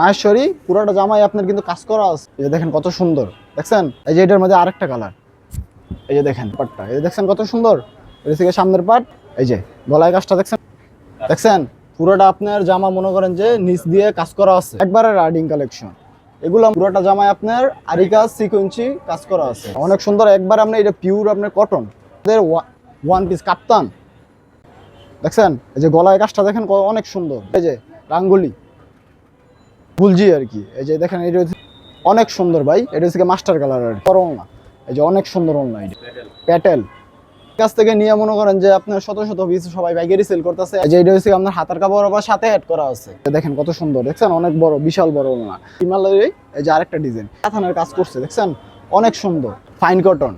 মাহেশ্বরী পুরোটা জামাই আপনার কিন্তু কাজ করা আছে। এই যে দেখেন কত সুন্দর, দেখছেন? এই যে এটার মধ্যে আরেকটা কালার এই যে দেখেন পাটটা, এই যে দেখছেন কত সুন্দর? এটা থেকে সামনের পাট, এই যে গলায় কাজটা দেখছেন? দেখছেন? পুরোটা আপনার জামা মনে করেন যে নিচ দিয়ে কাজ করা আছে। একবারে রাইডিং কালেকশন এগুলো পুরোটা জামায় আপনার আরিকা সিকোয়েন্সি কাজ করা আছে। অনেক সুন্দর, একবার আপনার এটা পিওর আপনার কটন ওয়ান পিস কাপ্তান। দেখছেন? এই যে গলায় কাজটা দেখেন অনেক সুন্দর। এই যে রাঙ্গুলি। ফুলজি আর কি। এই যে দেখেন, এটা হচ্ছে অনেক সুন্দর ভাই। এটা হচ্ছে মাস্টার কালার আর কি। না এই যে অনেক সুন্দর ওলনা এটা। প্যাটেল। কাছ থেকে নিয়ে মনে করেন যে আপনার শত শত পিস সবাই বাইকেরই সেল করতেছে। যে এটা হচ্ছে আপনার হাতার কাপড় আবার সাথে অ্যাড করা আছে। দেখেন কত সুন্দর। দেখছেন? অনেক বড়, বিশাল বড় ওলনা হিমালয়ের এই যে আরেকটা ডিজাইন কাথানের কাজ করছে, দেখছেন? অনেক সুন্দর। ফাইন কটন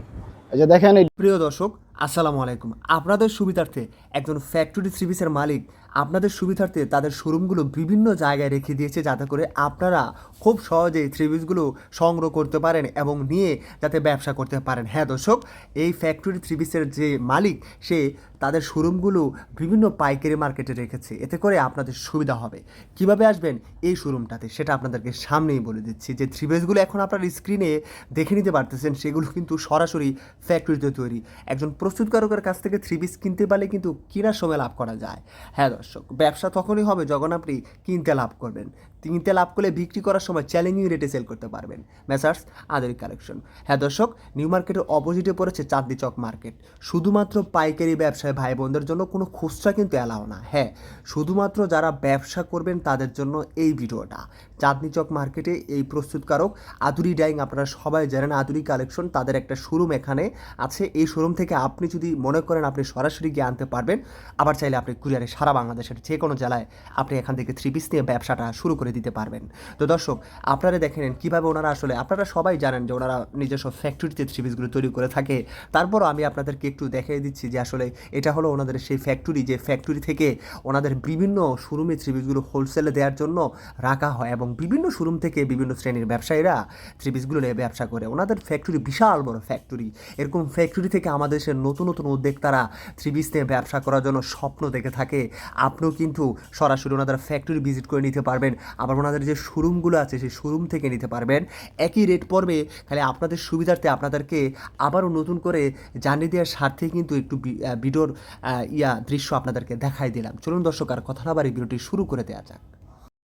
এই যে দেখেন প্রিয় দর্শক, আসসালামু আলাইকুম। আপনাদের সুবিধার্থে একজন ফ্যাক্টরি থ্রিপিসের মালিক আপনাদের সুবিধার্থে তাদের শোরুমগুলো বিভিন্ন জায়গায় রেখে দিয়েছে যাতে করে আপনারা খুব সহজেই থ্রিপিসগুলো সংগ্রহ করতে পারেন এবং নিয়ে যাতে ব্যবসা করতে পারেন। হ্যাঁ দর্শক, এই ফ্যাক্টরি থ্রি পিসের যে মালিক, সে তাদের শোরুমগুলো বিভিন্ন পাইকারি মার্কেটে রেখেছে। এতে করে আপনাদের সুবিধা হবে। কীভাবে আসবেন এই শোরুমটাতে সেটা আপনাদেরকে সামনেই বলে দিচ্ছি যে থ্রি বেসগুলো এখন আপনার স্ক্রিনে দেখে নিতে পারতেছেন, সেগুলো কিন্তু সরাসরি ফ্যাক্টরিতে তৈরি। একজন প্রস্তুতকারকের কাছ থেকে থ্রি পিস কিনতে পারলে কিন্তু কেনার সময় লাভ করা যায়। হ্যাঁ দর্শক, ব্যবসা তখনই হবে যখন আপনি কিনতে লাভ করবেন। কিনতে লাভ করলে বিক্রি করার সময় চ্যালেঞ্জিং রেটে সেল করতে পারবেন। মেসার্স আদারি কালেকশন হ্যাঁ দর্শক নিউ মার্কেটের অপোজিটে পড়েছে চাঁদনি চক মার্কেট শুধুমাত্র পাইকারি ব্যবসায় ভাই বোনদের জন্য কোনো খুচরা কিন্তু অ্যালাও না। হ্যাঁ শুধুমাত্র যারা ব্যবসা করবেন তাদের জন্য এই ভিডিওটা। চাঁদনি চক মার্কেটে এই প্রস্তুতকারক আদুরি ডাইং আপনারা সবাই জানেন, আদুরি কালেকশন তাদের একটা শোরুম এখানে আছে। এই শোরুম থেকে আপনি যদি মনে করেন আপনি সরাসরি গিয়ে আনতে পারবেন, আবার চাইলে আপনি কুরিয়ারে সারা বাংলাদেশের যে কোনো জেলায় আপনি এখান থেকে থ্রি পিস নিয়ে ব্যবসাটা শুরু করে দিতে পারবেন। তো দর্শক, আপনারা দেখে নেন কীভাবে ওনারা আসলে, আপনারা সবাই জানেন যে ওনারা নিজস্ব ফ্যাক্টরিতে থ্রি পিসগুলো তৈরি করে থাকে। তারপরও আমি আপনাদেরকে একটু দেখিয়ে দিচ্ছি যে আসলে এটা হলো ওনাদের সেই ফ্যাক্টরি যে ফ্যাক্টরি থেকে ওনাদের বিভিন্ন শোরুমে থ্রি পিসগুলো হোলসেলে দেওয়ার জন্য রাখা হয় এবং বিভিন্ন শোরুম থেকে বিভিন্ন শ্রেণির ব্যবসায়ীরা থ্রি পিসগুলো নিয়ে ব্যবসা করে। ওনাদের ফ্যাক্টরি বিশাল বড় ফ্যাক্টরি এরকম ফ্যাক্টরি থেকে আমাদের দেশের নতুন নতুন উদ্যোক্তারা থ্রি পিস নিয়ে ব্যবসা করার জন্য স্বপ্ন দেখে থাকে। আপনিও কিন্তু সরাসরি ওনাদের ফ্যাক্টরি ভিজিট করে নিতে পারবেন। আবার ওনাদের যে শোরুমগুলো আছে সেই শোরুম থেকে নিতে পারবেন। একই রেট পড়বে খালি আপনাদের সুবিধার্থে আপনাদেরকে আবারও নতুন করে জানিয়ে দেওয়ার স্বার্থে কিন্তু একটু ভিডিওর ইয়া দৃশ্য আপনাদেরকে দেখাই দিলাম। চলুন দর্শক আর কথা না বাড়ি ভিডিওটি শুরু করে দেওয়া যাক।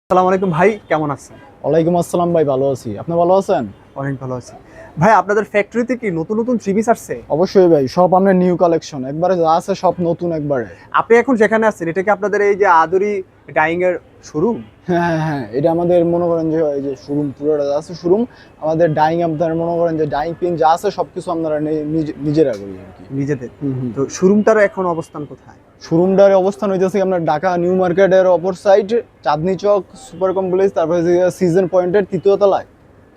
আসসালামু আলাইকুম ভাই কেমন আছেন? ওয়ালাইকুম আসসালাম ভাই ভালো আছি। আপনি ভালো আছেন? অনেক ভালো আছি। ভাই আপনাদের ফ্যাক্টরিতে কি নতুন নতুন থ্রি পিস আসছে? অবশ্যই ভাই সব আপনার নিউ কালেকশন একবারে যা আছে সব নতুন একবারে। আপনি এখন যেখানে আছেন এটা কি আপনাদের এই যে আদুরি ডাইং এর শোরুম হ্যাঁ হ্যাঁ হ্যাঁ এটা আমাদের মনে করেন যে এই যে শোরুম পুরোটা যা আছে শোরুম আমাদের ডাইং আপনার মনে করেন যে ডাইং পিন যা আছে সব কিছু আপনারা নিজে- নিজেরা করি আর কি। নিজেদের? তো শোরুমটার এখন অবস্থান কোথায়? শোরুমটার অবস্থান হইতেছে আপনার ঢাকা নিউ মার্কেটের অপর side Chandni Chowk super complex তারপরে সিজন পয়েন্টের তৃতীয় তলায়।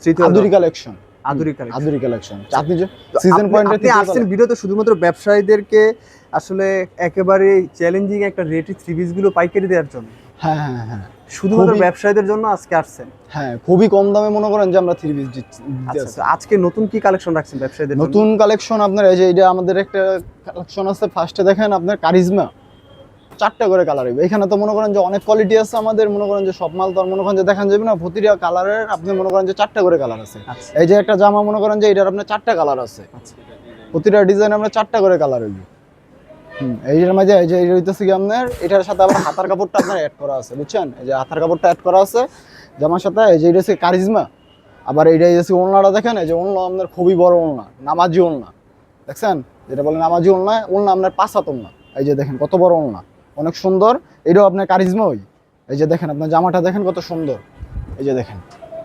তৃতীয় collection Aduri collection Aduri collection Chandni Chowk season পয়েন্টের আপনি আসছেন। ভিডিওতে শুধুমাত্র ব্যবসায়ীদেরকে আসলে একেবারে চ্যালেঞ্জিং একটা রেটে থ্রি গুলো পাইকারি দেওয়ার জন্য। হ্যাঁ হ্যাঁ হ্যাঁ শুধুমাত্র ব্যবসায়ীদের জন্য আজকে আসছেন। হ্যাঁ খুবই কম দামে মনে করেন যে আমরা থ্রি পিস দিচ্ছি আচ্ছা আচ্ছা, আজকে নতুন কি কালেকশন রাখছেন ব্যবসায়ীদের নতুন কালেকশন আপনার এই যে এটা আমাদের একটা কালেকশন আছে। ফার্স্টে দেখেন আপনার কারিজমা চারটা করে কালার হবে এখানে তো মনে করেন যে অনেক কোয়ালিটি আছে আমাদের মনে করেন যে সব মাল তো আর মনে করেন যে দেখান যাবে না প্রতিটা কালারের আপনি মনে করেন যে চারটা করে কালার আছে। আচ্ছা। এই যে একটা জামা মনে করেন যে এটার আপনার চারটা কালার আছে। আচ্ছা। প্রতিটা ডিজাইন আমরা চারটা করে কালার হইবে। এইটার মাঝে এই যে এটা হইতেছে কি আপনার এটার সাথে আবার হাতার কাপড়টা আপনার অ্যাড করা আছে বুঝছেন? এই যে হাতার কাপড়টা অ্যাড করা আছে জামার সাথে এই যে এটা হচ্ছে কারিজমা আবার এইটা হচ্ছে ওলনাটা দেখেন এই যে ওলনা আপনার খুবই বড় ওলনা নামাজি ওলনা। দেখছেন? যেটা বলে নামাজি ওলনা ওলনা আপনার পাঁচ হাত ওলনা। এই যে দেখেন কত বড় ওলনা। অনেক সুন্দর। এটাও আপনার কারিজমা ওই। এই যে দেখেন আপনার জামাটা দেখেন কত সুন্দর। এই যে দেখেন।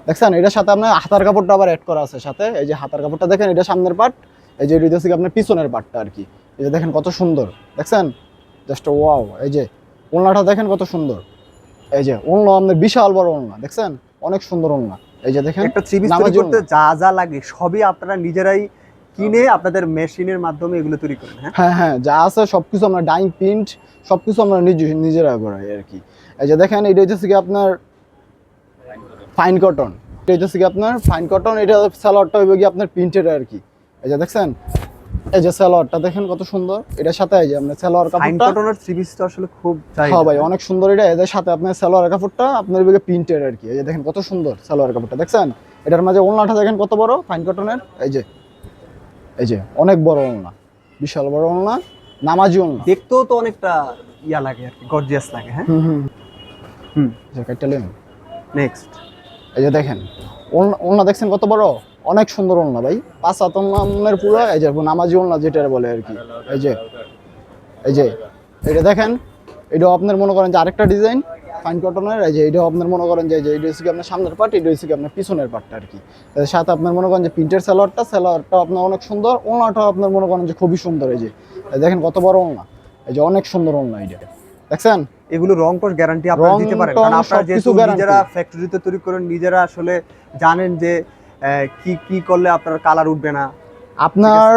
দেখছেন? এটার সাথে আপনার হাতার কাপড়টা আবার অ্যাড করা আছে সাথে। এই যে হাতার কাপড়টা দেখেন এটা সামনের পাট এই যে এটা হচ্ছে আপনার পিছনের পাটটা আর কি এই যে দেখেন কত সুন্দর। দেখছেন? জাস্ট ওয়াও এই যে ওলনাটা দেখেন কত সুন্দর। এই যে ওলনা আপনার বিশাল বড় ওলনা। দেখছেন? অনেক সুন্দর ওলনা। এই যে দেখেন একটা থ্রি করতে যা যা লাগে সবই আপনারা নিজেরাই কিনে আপনাদের মেশিনের মাধ্যমে এগুলো তৈরি করেন হ্যাঁ? হ্যাঁ হ্যাঁ যা আছে সবকিছু আমরা ডাইং প্রিন্ট সবকিছু আমরা নিজে নিজেরা করাই আর কি। এই যে দেখেন এটা হচ্ছে কি আপনার ফাইন কটন এটা হচ্ছে কি আপনার ফাইন কটন এটা সালোয়ারটা হইবে কি আপনার প্রিন্টেড আর কি। এই যে দেখছেন এই যে সালোয়ারটা দেখেন কত সুন্দর। এটার সাথে এই যে আপনার সালোয়ার ফাইন কটনের থ্রি আসলে খুব চাই হ্যাঁ ভাই অনেক সুন্দর এটা। এদের সাথে আপনার সালোয়ার কাপড়টা আপনার এদিকে প্রিন্টের আর কি। এই যে দেখেন কত সুন্দর সালোয়ার কাপড়টা দেখছেন? এটার মাঝে ওলনাটা দেখেন কত বড় ফাইন কটনের এই যে এই যে অনেক বড় ওলনা বিশাল বড় ওলনা নামাজি ওলনা। দেখতেও তো অনেকটা ইয়া লাগে আর কি গর্জিয়াস লাগে হ্যাঁ? হুম হুম। লেন। নেক্সট এই যে দেখেন ওলনা- দেখছেন কত বড়? অনেক সুন্দর ওলনা ভাই। পাঁচ ওলনার পুরো এই যে নামাজি ওলনা যেটা বলে আর কি। এই যে এই যে এটা দেখেন এটা আপনার মনে করেন যে আরেকটা ডিজাইন। ফাইন কটনের এই যে এটা আপনার মনে করেন যে এই যে এটা হচ্ছে কি আপনার সামনের পার্ট এটা হচ্ছে কি আপনার পিছনের পার্টটা আর কি। সাথে আপনার মনে করেন যে প্রিন্টের সালোয়ারটা সালোয়ারটা আপনার অনেক সুন্দর ওলনাটাও আপনার মনে করেন যে খুবই সুন্দর এই যে। দেখেন কত বড় ওনা এই যে অনেক সুন্দর ওলনা এটা দেখছেন? এগুলো রং কস গ্যারান্টি আপনারা দিতে পারেন। কারণ আপনারা যেহেতু নিজেরা ফ্যাক্টরিতে তৈরি করেন নিজেরা আসলে জানেন যে কি কি করলে আপনার কালার উঠবে না। আপনার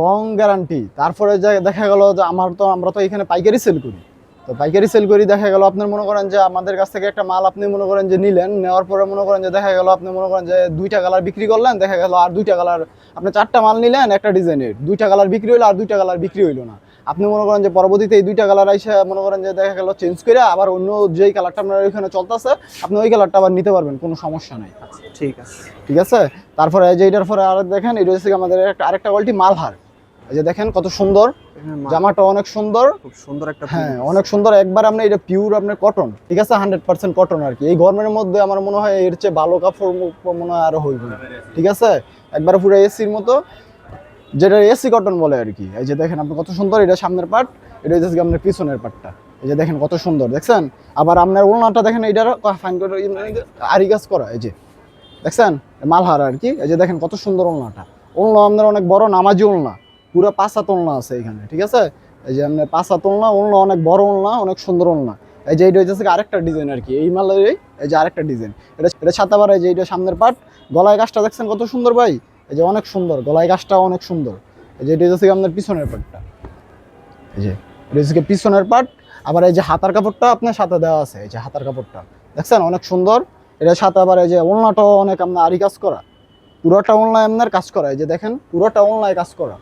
রং গ্যারান্টি তারপরে যে দেখা গেল যে আমার তো আমরা তো এখানে পাইকারি সেল করি। তো পাইকারি সেল করি দেখা গেল আপনার মনে করেন যে আমাদের কাছ থেকে একটা মাল আপনি মনে করেন যে নিলেন নেওয়ার পরে মনে করেন যে দেখা গেল আপনি মনে করেন যে দুইটা কালার বিক্রি করলেন দেখা গেল আর দুইটা কালার আপনি চারটা মাল নিলেন একটা ডিজাইনের দুইটা কালার বিক্রি হইল আর দুইটা কালার বিক্রি হইল না। আপনি মনে করেন যে পরবর্তীতে এই দুইটা কালার আইসে মনে করেন যে দেখা গেল চেঞ্জ করে আবার অন্য যেই কালারটা আপনার ওইখানে চলতেছে আপনি ওই কালারটা আবার নিতে পারবেন কোনো সমস্যা নাই। ঠিক আছে। ঠিক আছে? তারপরে এই যে এটার পরে আর দেখেন এটা হচ্ছে আমাদের একটা আরেকটা কোয়ালিটি মালহার। এই যে দেখেন কত সুন্দর। জামাটা অনেক সুন্দর। খুব সুন্দর একটা হ্যাঁ অনেক সুন্দর। একবার আপনি এটা পিওর আপনার কটন ঠিক আছে? হান্ড্রেড পার্সেন্ট কটন আর কি। এই গরমের মধ্যে আমার মনে হয় এর চেয়ে ভালো কাপড় মনে হয় আরও হইব। ঠিক আছে? একবার পুরো এসির মতো যেটা এসি কটন বলে আর কি। এই যে দেখেন আপনি কত সুন্দর এটা সামনের পার্ট এটা হচ্ছে আপনার পিছনের পার্টটা এই যে দেখেন কত সুন্দর দেখছেন? আবার আপনার ওলনাটা দেখেন এইটার ফাইন করে আরি কাজ করা এই যে। দেখছেন? মালহার আর কি। এই যে দেখেন কত সুন্দর ওলনাটা ওলনা আপনার অনেক বড় নামাজি ওলনা পুরো পাঁচা তোলনা আছে এখানে, ঠিক আছে? এই যে আপনার পাঁচা তোলনা ওলনা অনেক বড় ওলনা অনেক সুন্দর ওলনা এই যে এইটা হচ্ছে আরেকটা ডিজাইন আর কি, এই মালের এই যে আরেকটা ডিজাইন এটা এটা এই যে এইটা সামনের পাট গলায় গাছটা দেখছেন কত সুন্দর ভাই? এই যে অনেক সুন্দর, গলায় গাছটা অনেক সুন্দর। এই যে এটা হচ্ছে আপনার পিছনের পাটটা এই যে, এটা হচ্ছে পিছনের পাট আবার এই যে হাতার কাপড়টা আপনার সাথে দেওয়া আছে, এই যে হাতার কাপড়টা। দেখছেন? অনেক সুন্দর। এটা সাথে আবার এই যে ওলনাটাও অনেক আপনার আরি কাজ করা। পুরোটা ওলনায় আপনার কাজ করা, এই যে দেখেন, পুরোটা ওলনায় কাজ করা।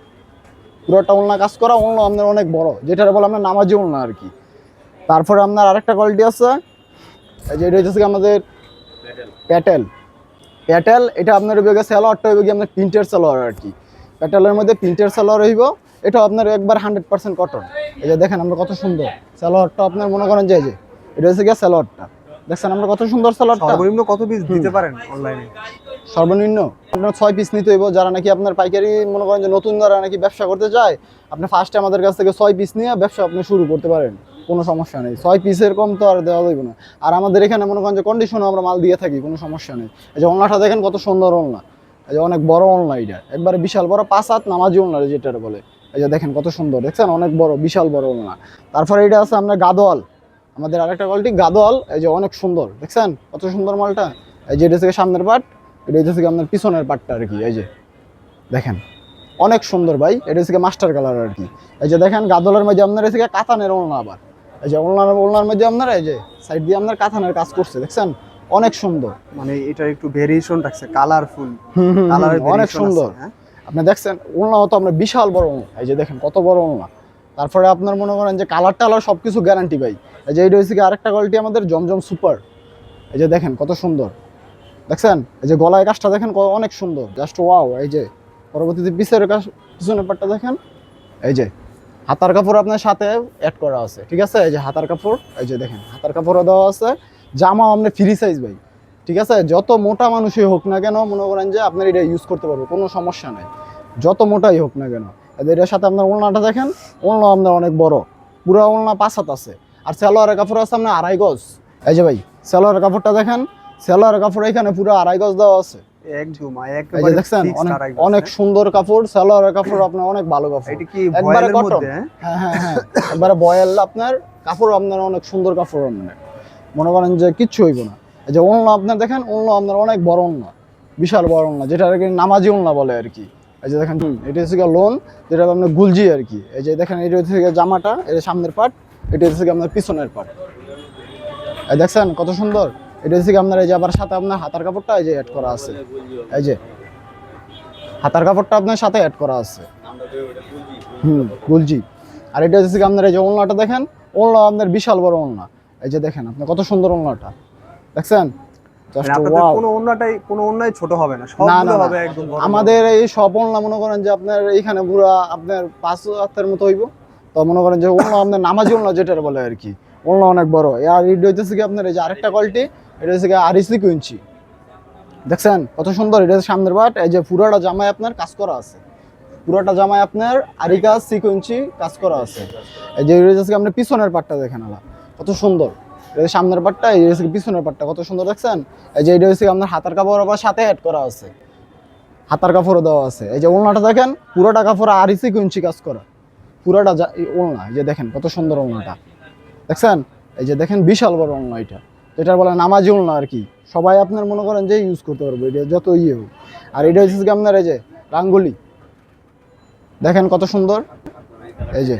পুরোটা ওলনা কাজ করা ওলনা আপনার অনেক বড়। যেটা বলে আপনার নামাজি ওলনা আর কি। তারপরে আপনার আরেকটা কোয়ালিটি আছে এই যে এটা হচ্ছে কি আমাদের প্যাটেল প্যাটেল এটা আপনার হইবে স্যালোয়ারটা হইবে কি আপনার প্রিন্টের স্যালোয়ার আর কি। প্যাটেলের মধ্যে প্রিন্টের স্যালোয়ার হইব এটা আপনার একবার হান্ড্রেড পার্সেন্ট কটন এই যে দেখেন আমরা কত সুন্দর। স্যালোয়ারটা আপনার মনে করেন যে এটা হচ্ছে গিয়ে স্যালোয়ারটা দেখছেন আমরা কত সুন্দর স্যালোয়ারটা সর্বনিম্ন কত পিস দিতে পারেন অনলাইনে সর্বনিম্ন আপনার ছয় পিস নিতে হইব যারা নাকি আপনার পাইকারি মনে করেন যে নতুন যারা নাকি ব্যবসা করতে চায় আপনি ফার্স্টে আমাদের কাছ থেকে ছয় পিস নিয়ে ব্যবসা আপনি শুরু করতে পারেন কোনো সমস্যা নেই। ছয় পিসের কম তো আর দেওয়া যাবে না। আর আমাদের এখানে মনে করেন যে কন্ডিশনে আমরা মাল দিয়ে থাকি কোনো সমস্যা নেই। এই যে ওলনাটা দেখেন কত সুন্দর ওলনা। এই যে অনেক বড় ওলনা এটা। একবারে বিশাল বড় পাঁচ হাত নামাজি ওলনা যেটা বলে। এই যে দেখেন কত সুন্দর দেখছেন? অনেক বড় বিশাল বড় ওলনা। তারপরে এটা আছে আপনার গাদোয়াল। আমাদের আরেকটা কোয়ালিটি গাদল এই যে অনেক সুন্দর দেখছেন? কত সুন্দর মালটা? এই যে এটা থেকে সামনের পাট এটা হচ্ছে কি আপনার পিছনের পাটটা আর কি এই যে। দেখেন অনেক সুন্দর ভাই এটা হচ্ছে মাস্টার কালার আর কি। এই যে দেখেন গাদলের মধ্যে আপনার এসে কাতানের ওলনা আবার। এই যে ওলনার ওলনার মধ্যে আপনার এই যে সাইড দিয়ে আপনার কাতানের কাজ করছে দেখছেন? অনেক সুন্দর। মানে এটার একটু ভেরিয়েশন রাখছে কালারফুল কালারের অনেক সুন্দর। আপনি দেখছেন ওলনাও তো আপনার বিশাল বড় ওলনা। এই যে দেখেন কত বড় ওলনা। তারপরে আপনার মনে করেন যে কালার টালার সব কিছু গ্যারান্টি ভাই। এই যে এটা হচ্ছে কি আরেকটা কোয়ালিটি আমাদের জমজম সুপার এই যে দেখেন কত সুন্দর। দেখছেন? এই যে গলায় কাজটা দেখেন অনেক সুন্দর। জাস্ট ওয়াও এই যে। পরবর্তীতে পিসের কাজ পিছনের পাটটা দেখেন। এই যে। হাতার কাপড় আপনার সাথে অ্যাড করা আছে, ঠিক আছে? এই যে হাতার কাপড়, এই যে দেখেন, হাতার কাপড়ও দেওয়া আছে। জামাও আপনার ফ্রি সাইজ ভাই, ঠিক আছে? যত মোটা মানুষই হোক না কেন, মনে করেন যে আপনার এটা ইউজ করতে পারব, কোনো সমস্যা নাই। যত মোটাই হোক না কেন। এটার সাথে আপনার ওলনাটা দেখেন ওলনা আপনার অনেক বড়। পুরো ওলনা পাঁচ হাত আছে। আর সালোয়ারের কাপড় আছে আপনার আড়াই গজ। এই যে ভাই সালোয়ারের কাপড়টা দেখেন সালোয়ারের কাপড় এখানে পুরো আড়াই গজ দেওয়া আছে। অনেক হ্যাঁ? সুন্দর কাপড় সালোয়ারের কাপড় আপনার অনেক ভালো কাপড়। একবারে ভয়েলের হ্যাঁ? হ্যাঁ হ্যাঁ হ্যাঁ। একবারে বয়েল আপনার কাপড় আপনার অনেক সুন্দর কাপড় আপনার। মনে করেন যে কিচ্ছু হইব না। এই যে ওলনা আপনার দেখেন ওলনা আপনার অনেক বড় ওলনা বিশাল বড় ওলনা যেটা আর কি নামাজি ওলনা বলে আর কি। এই যে দেখেন এটা হচ্ছে লোন যেটা আপনার গুলজি আর কি। এই যে দেখেন এটা হচ্ছে জামাটা এটা সামনের পার্ট এটা হচ্ছে আপনার পিছনের পার্ট এই দেখছেন কত সুন্দর? এটা হচ্ছে আপনার এই যে আবার সাথে আপনার হাতার কাপড়টা এই যে অ্যাড করা আছে। এই যে হাতার কাপড়টা আপনার সাথে অ্যাড করা আছে। হুম গুলজি। আর এটা হচ্ছে আপনার এই যে ওলনাটা দেখেন ওলনা আপনার বিশাল বড় ওলনা। এই যে দেখেন আপনি কত সুন্দর ওলনাটা। দেখছেন? আমাদের এই সব ওলনা মনে করেন যে আপনার এইখানে পুরা আপনার পাঁচ হাতের মতো হইব। তো মনে করেন যে ওলনা আপনার নামাজি ওলনা যেটা বলে আর কি ওলনা অনেক বড়। আর এটা হইতেছে কি আপনার এই যে আরেকটা কোয়ালিটি এটা হচ্ছে কি আড়াইশি ইঞ্চি দেখছেন? কত সুন্দর এটা হচ্ছে সামনের বাট এই যে পুরাটা জামায় আপনার কাজ করা আছে। পুরাটা জামায় আপনার আরি কাজ সিকুয়েন্সি কাজ করা আছে। এই যে এটা হচ্ছে কি আপনার পিছনের পাটটা দেখেন আলা কত সুন্দর। এটা সামনের পাটটা, এই হচ্ছে পিছনের পাটটা, কত সুন্দর দেখছেন? এই যে এটা হচ্ছে আপনার হাতার কাপড় আবার সাথে অ্যাড করা আছে। হাতার কাপড়ও দেওয়া আছে। এই যে ওলনাটা দেখেন, পুরোটা কাপড় আর ইসি সিকুয়েন্সি কাজ করা। পুরোটা ওলনা, এই যে দেখেন কত সুন্দর ওলনাটা। দেখছেন? এই যে দেখেন বিশাল বড় ওলনা এটা। যেটা বলে নামাজি ওলনা আর কি। সবাই আপনার মনে করেন যে ইউজ করতে পারবে, এটা যত ইয়ে হোক। আর এটা হচ্ছে আপনার এই যে রাঙ্গুলি। দেখেন কত সুন্দর? এই যে।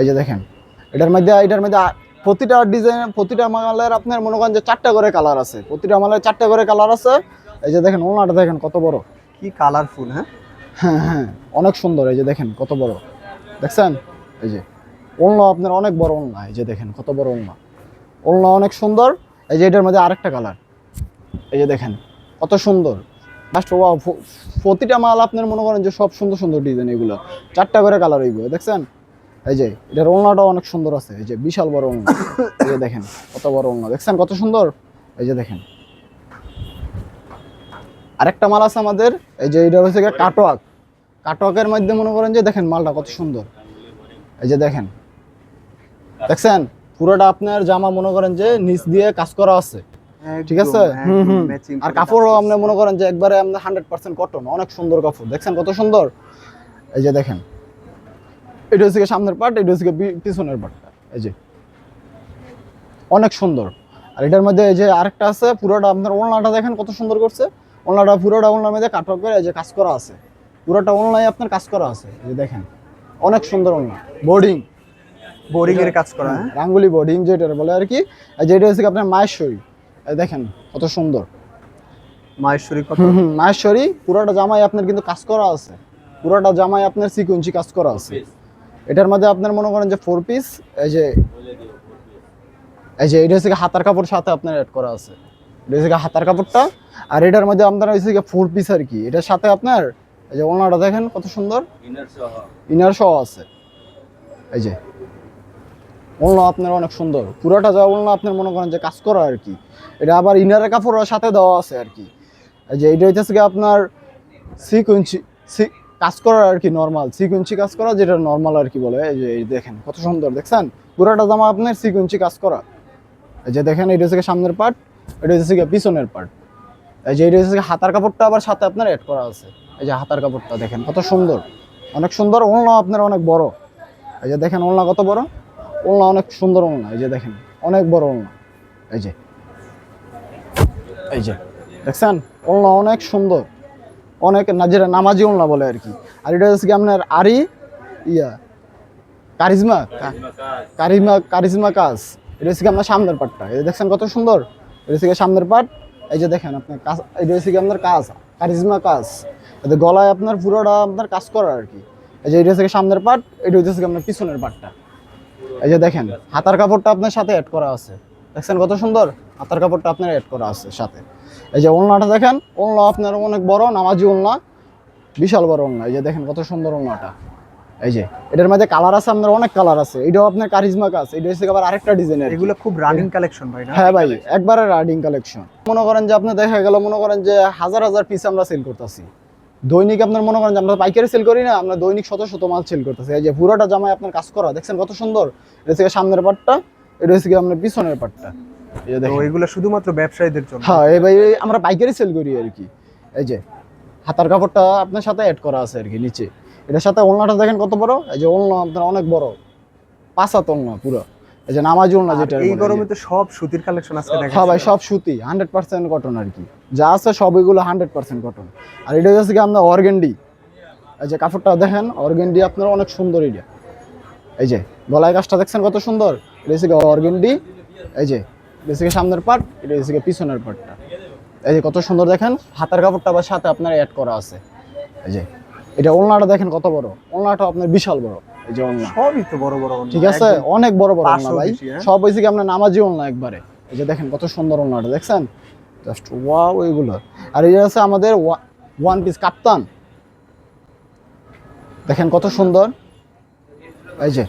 এই যে দেখেন। এটার মধ্যে এটার মধ্যে প্রতিটা ডিজাইন প্রতিটা মালের আপনার মনে করেন যে চারটা করে কালার আছে। প্রতিটা মালের চারটা করে কালার আছে। এই যে দেখেন ওলনাটা দেখেন কত বড়। কি কালারফুল হ্যাঁ? হ্যাঁ হ্যাঁ অনেক সুন্দর এই যে দেখেন কত বড়। দেখছেন? এই যে ওলনা আপনার অনেক বড় ওলনা এই যে দেখেন কত বড় ওলনা ওলনা অনেক সুন্দর এই যে এটার মধ্যে আরেকটা কালার এই যে দেখেন কত সুন্দর। লাস্ট ওয়া প্রতিটা মাল আপনার মনে করেন যে সব সুন্দর সুন্দর ডিজাইন এগুলো। চারটা করে কালার এইগুলো দেখছেন? এই যে এটার ওলনাটা অনেক সুন্দর আছে। এই যে বিশাল বড় ওলনা এই যে দেখেন কত বড় ওলনা দেখছেন কত সুন্দর? এই যে দেখেন। আরেকটা মাল আছে আমাদের এই যে এটা হচ্ছে কাটোয়াক। কাটোয়াকের মধ্যে মনে করেন যে দেখেন মালটা কত সুন্দর। এই যে দেখেন। দেখছেন? পুরোটা আপনার জামা মনে করেন যে নিচ দিয়ে কাজ করা আছে। ঠিক আছে? আর কাপড়ও আপনি মনে করেন যে একবারে আপনার হান্ড্রেড পার্সেন্ট কটন অনেক সুন্দর কাপড়। দেখছেন কত সুন্দর? এই যে দেখেন। এটা হচ্ছে সামনের পার্ট এটা হচ্ছে পিছনের পার্টটা এই যে। অনেক সুন্দর। আর এটার মধ্যে এই যে আরেকটা আছে পুরোটা আপনার ওলনাটা দেখেন কত সুন্দর করছে। ওলনাটা পুরোটা ওলনার মধ্যে কাটক করে এই যে কাজ করা আছে। পুরোটা ওলনায় আপনার কাজ করা আছে। এই যে দেখেন অনেক সুন্দর ওলনা বোর্ডিং বোরিং এর কাজ করা হ্যাঁ? রাঙ্গুলি বোর্ডিং যেটা বলে আর কি। আর যেটা হচ্ছে কি আপনার মায়েশ্বরী। এই দেখেন কত সুন্দর। মাহেশ্বরী কত? মায়েশ্বরী পুরোটা জামাই আপনার কিন্তু কাজ করা আছে। পুরোটা জামাই আপনার সিকুয়েন্সি কাজ করা আছে। এটার মধ্যে আপনার মনে করেন যে ফোর পিস এই যে এই যে এটা হচ্ছে হাতার কাপড় সাথে আপনার অ্যাড করা আছে। এটা হচ্ছে হাতার কাপড়টা। আর এটার মধ্যে আপনার হচ্ছে ফোর পিস আর কি। এটার সাথে আপনার এই যে ওনাটা দেখেন কত সুন্দর। ইনার সহ। আছে। এই যে। ওলনা আপনার অনেক সুন্দর। পুরোটা যা ওলনা আপনার মনে করেন যে কাজ করা আর কি। এটা আবার ইনারের কাপড়ের সাথে দেওয়া আছে আর কি। এই যে এটা হচ্ছে গিয়ে আপনার সিকুয়েন্সি সি কাজ করা আর কি নর্মাল সিকুয়েন্সি কাজ করা, যেটা নর্মাল আর কি বলে, এই যে দেখেন, কত সুন্দর, দেখছেন? পুরোটা জামা আপনার সিকুয়েন্সি কাজ করা। এই যে দেখেন, এটা হচ্ছে সামনের পার্ট এটা হচ্ছে পিছনের পার্ট এই যে, এটা হচ্ছে হাতার কাপড়টা আবার সাথে আপনার অ্যাড করা আছে। এই যে হাতার কাপড়টা, দেখেন, কত সুন্দর। অনেক সুন্দর ওলনা আপনার অনেক বড়। এই যে দেখেন, ওলনা কত বড়? ওলনা অনেক সুন্দর ওলনা, এই যে দেখেন, অনেক বড় ওলনা। এই যে এই যে, দেখছেন? ওলনা অনেক সুন্দর। অনেক যেটা নামাজি ওলনা বলে আর কি। আর এটা হচ্ছে কি আপনার আরি, ইয়া, কারিজমা কারিজমা কারিজমা কাজ। এটা হচ্ছে কি আপনার সামনের পাটটা। এই দেখছেন কত সুন্দর? এটা হচ্ছে কি সামনের পাট। এই যে দেখেন আপনার কাজ, এটা হচ্ছে কি আপনার কাজ, কারিজমা কাজ। এতে গলায় আপনার পুরোটা আপনার কাজ করা আর কি। এই যে এটা হচ্ছে সামনের পাট, এটা হচ্ছে কি আপনার পিছনের পাটটা। এই যে দেখেন, হাতার কাপড়টা আপনার সাথে অ্যাড করা আছে। দেখছেন কত সুন্দর? হাতার কাপড়টা আপনার অ্যাড করা আছে সাথে। এই যে ওলনাটা দেখেন ওলনা আপনার অনেক বড় নামাজি ওলনা বিশাল বড় ওলনা। এই যে দেখেন কত সুন্দর ওলনাটা। এই যে এটার মধ্যে কালার আছে আপনার অনেক কালার আছে। এটাও আপনার কারিজমা কাজ এটা হচ্ছে আবার আরেকটা ডিজাইনের এগুলো খুব রানিং কালেকশন ভাই হ্যাঁ ভাই একবারে রাইডিং কালেকশন মনে করেন যে আপনি দেখা গেল মনে করেন যে হাজার হাজার পিস আমরা সেল করতেছি। দৈনিক আপনার মনে করেন যে আমরা পাইকারি সেল করি না আমরা দৈনিক শত শত মাল সেল করতেছি। এই যে পুরোটা জামায় আপনার কাজ করা দেখছেন কত সুন্দর? এটা থেকে সামনের পাটটা এটা হচ্ছে কি আপনার পিছনের পাটটা। এই যে তো দেখেন। এগুলো শুধুমাত্র ব্যবসায়ীদের জন্য? হ্যাঁ এই ভাই আমরা পাইকারি সেল করি আর কি। এই যে হাতার কাপড়টা আপনার সাথে অ্যাড করা আছে আর কি নিচে। এটার সাথে ওলনাটা দেখেন কত বড়? এই যে ওলনা আপনার অনেক বড়। পাঁচ হাত ওলনা পুরো। এই যে নামাজ ওলনা যেটা এই গরমে তো সব সুতির কালেকশন আছে দেখা হ্যাঁ ভাই সব সুতি হান্ড্রেড পার্সেন্ট কটন আর কি। যা আছে সব এগুলো হান্ড্রেড পার্সেন্ট কটন আর এটা হচ্ছে কি আপনার অর্গেন্ডি। এই যে কাপড়টা দেখেন অর্গেন্ডি আপনার অনেক সুন্দর এটা। এই যে গলায় কাজটা দেখছেন কত সুন্দর? এটা হচ্ছে অর্গেন্ডি এই যে এটা সামনের পার্ট এটা হচ্ছে পিছনের পার্টটা এই যে কত সুন্দর দেখেন হাতার কাপড়টা আবার সাথে আপনার অ্যাড করা আছে। এই যে এটা ওলনাটা দেখেন কত বড়। ওলনাটা আপনার বিশাল বড় এই যে ওলনা সবই তো বড় বড় ঠিক আছে? অনেক বড় বড় ওলনা ভাই। হ্যাঁ? সব হয়েছে কি আপনার নামাজি ওলনা একবারে। এই যে দেখেন কত সুন্দর ওলনাটা দেখছেন? জাস্ট ওয়াও এইগুলো আর এই যে আছে আমাদের ওয়ান পিস কাপ্তান। দেখেন কত সুন্দর। এই যে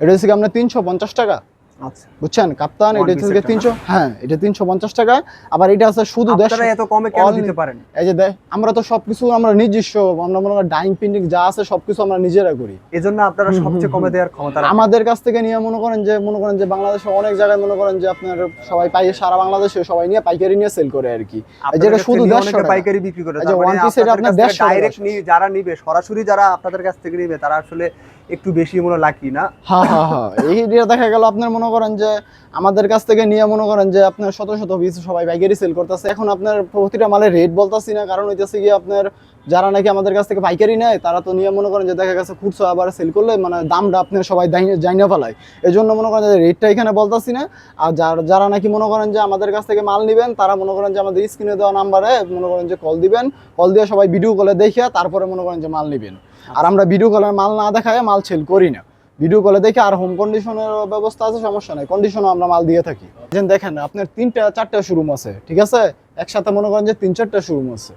এটা হচ্ছে আপনার তিনশো পঞ্চাশ টাকা। আচ্ছা। বুঝছেন? কাপ্তান এটা হচ্ছে তিনশো হ্যাঁ এটা তিনশো পঞ্চাশ টাকা। আবার এটা আছে শুধু এত কমে কেন দিতে পারেন? এই যে দেখ আমরা তো সবকিছু আমরা নিজস্ব আমরা মনে করি ডাইং প্রিন্টিং যা আছে সবকিছু আমরা নিজেরা করি। এজন্য আপনারা সবচেয়ে কমে দেওয়ার ক্ষমতা আমাদের কাছ থেকে নিয়ে মনে করেন যে মনে করেন যে বাংলাদেশে অনেক জায়গায় মনে করেন যে আপনার সবাই পাই সারা বাংলাদেশে সবাই নিয়ে পাইকারি নিয়ে সেল করে আর কি। যেটা শুধু থেকে নিয়ে 150 অনেকে টাকা। পাইকারি বিক্রি করে তার মানে piece এটা আপনার কাছ থেকে 150 টাকা। direct নিয়ে যারা নিবে সরাসরি যারা আপনাদের কাছ থেকে নিবে তারা আসলে একটু বেশি মনে লাকি না? হ্যাঁ হ্যাঁ হ্যাঁ এই দেখা গেল আপনার মনে করেন যে, আমাদের কাছ থেকে নিয়ে মনে করেন যে, আপনার শত শত পিস সবাই পাইকারি সেল করতেছে। এখন আপনার প্রতিটা মালের রেট বলতাছি না, কারণ হইতেছে কি আপনার যারা নাকি আমাদের কাছ থেকে পাইকারি নেয়, তারা তো নিয়ে মনে করেন যে, দেখা গেছে খুচরো আবার সেল করলে মানে দামটা আপনার সবাই জাইনা ফেলায়। এই জন্য মনে করেন যে রেটটা এখানে বলতাছি না। আর যার- যারা নাকি মনে করেন যে, আমাদের কাছ থেকে মাল নেবেন, তারা মনে করেন যে, আমাদের স্ক্রিনে দেওয়া নাম্বারে মনে করেন যে কল দিবেন। কল দিয়ে সবাই ভিডিও কলে দেখে তারপরে মনে করেন যে, মাল নেবেন। আর আমরা ভিডিও কলের মাল না দেখায় মাল সেল করি না। ভিডিও কলে দেখে আর হোম কন্ডিশনের ব্যবস্থা আছে সমস্যা নাই। কন্ডিশনও আমরা মাল দিয়ে থাকি। যেন দেখেন আপনার তিনটা চারটা শোরুম আছে ঠিক আছে? একসাথে মনে করেন যে তিন চারটা শোরুম আছে।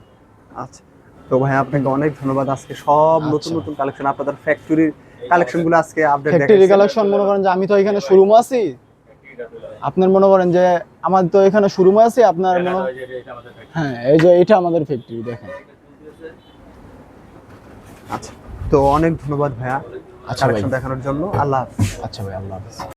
আচ্ছা। তো ভাই আপনাকে অনেক ধন্যবাদ। আজকে সব নতুন আচ্ছা। নতুন কালেকশন আপনাদের ফ্যাক্টরির কালেকশনগুলো আজকে আপডেট ফ্যাক্টরি কালেকশন মনে করেন যে আমি তো এখানে শোরুম আছি। আপনার মনে করেন যে আমার তো এখানে শোরুম আছে আপনার মনে হ্যাঁ এই যে এটা আমাদের ফ্যাক্টরি দেখেন। আচ্ছা। তো অনেক ধন্যবাদ ভাইয়া আচ্ছা দেখানোর জন্য। আল্লাহ হাফিজ। আচ্ছা ভাই আল্লাহ হাফেজ।